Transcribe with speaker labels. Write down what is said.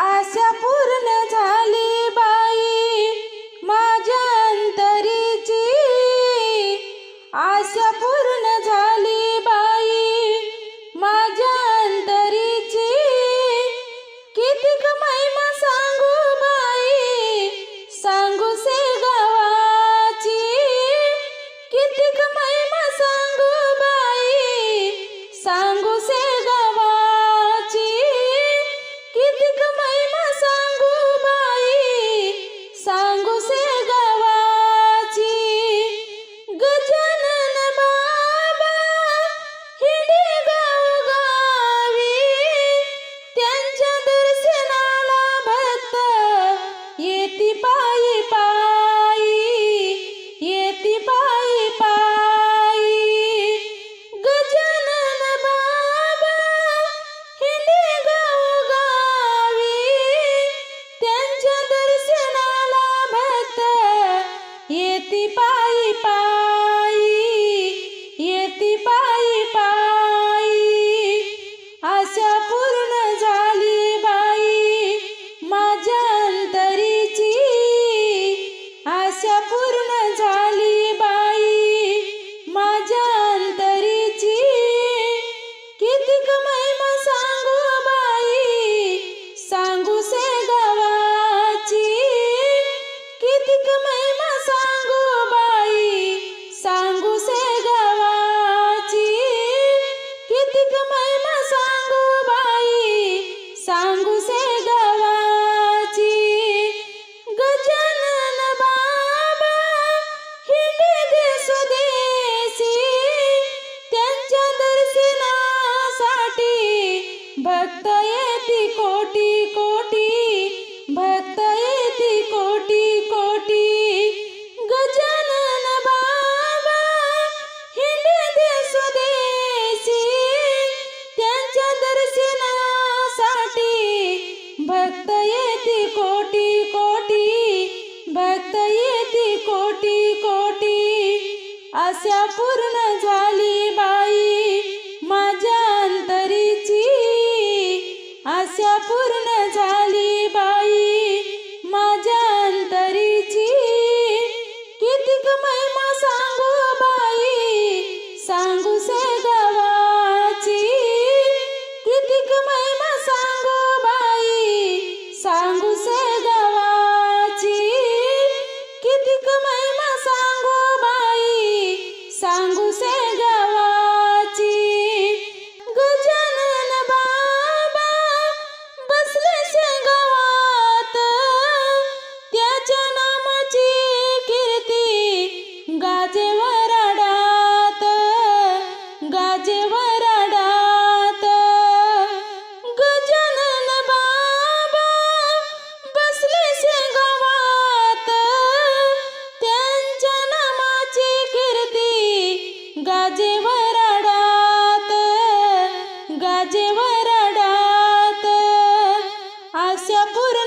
Speaker 1: आशा पूर्ण भक्त येती कोटी कोटी. भक्त येती कोटी कोटी. गजानन बाबा हिंद देश त्यांच्या दर्शनासाठी भक्त येती कोटी कोटी. भक्त येती कोटी कोटी. अशा पूर्ण झाली बा புற